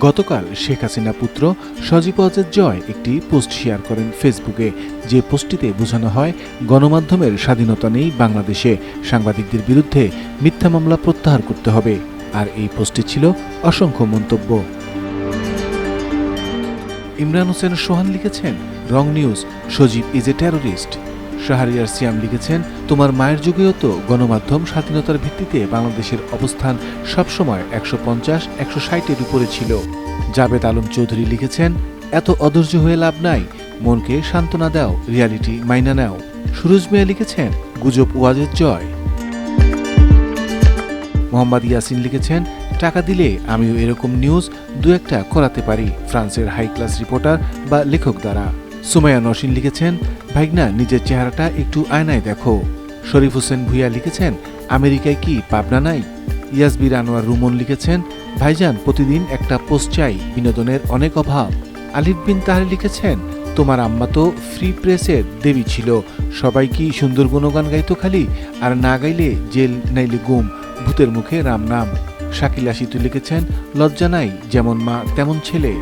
গতকাল শেখ হাসিনা পুত্র সজীব অজের জয় একটি পোস্ট শেয়ার করেন ফেসবুকে। যে পোস্টটিতে বোঝানো হয়, গণমাধ্যমের স্বাধীনতা নেই বাংলাদেশে, সাংবাদিকদের বিরুদ্ধে মিথ্যা মামলা প্রত্যাহার করতে হবে। আর এই পোস্টে ছিল অসংখ্য মন্তব্য। ইমরান হোসেন সোহান লিখেছেন, wrong news, Sajib is a terrorist. Shahriar Siam লিখেছেন, তোমার মায়ের যুগেও তো গণমাধ্যম স্বাধীনতার ভিত্তিতে বাংলাদেশের অবস্থান সবসময় একশো পঞ্চাশ, একশো ষাটের উপরে ছিল। জাবেদ আলম চৌধুরী লিখেছেন, এত অধৈর্য হয়ে লাভ নাই, মনকে সান্ত্বনা দাও, রিয়ালিটি মাইনা নাও। সুরজ মিয়া লিখেছেন, গুজব ওয়াজের জয়। মোহাম্মদ ইয়াসিন লিখেছেন, টাকা দিলে আমিও এরকম নিউজ দু একটা করাতে পারি। ফ্রান্সের হাই ক্লাস রিপোর্টার বা লেখক দ্বারা। সুমাইয়া নসিন লিখেছেন ভাইগনা নিজের চেহারাটা একটু আয়নায় দেখো। শরীফ হোসেন ভুইয়া লিখেছেন, আমেরিকায় কি পাবনা নাই? ইয়াসবির আনোয়ার রুমন লিখেছেন, ভাইজান, প্রতিদিন একটা পোস্ট চাই, বিনোদনের অনেক অভাব। আলিফ বিন তাহার লিখেছেন, তোমার আম্মা তো ফ্রি প্রেসের দেবী ছিল। সবাই কি সুন্দর গুণগান গাইতো খালি? আর না গাইলে জেল নাইলে গুম, ভূতের মুখে রাম নাম। শাকিলা সিতু লিখেছেন, লজ্জা নাই, যেমন মা তেমন ছেলে।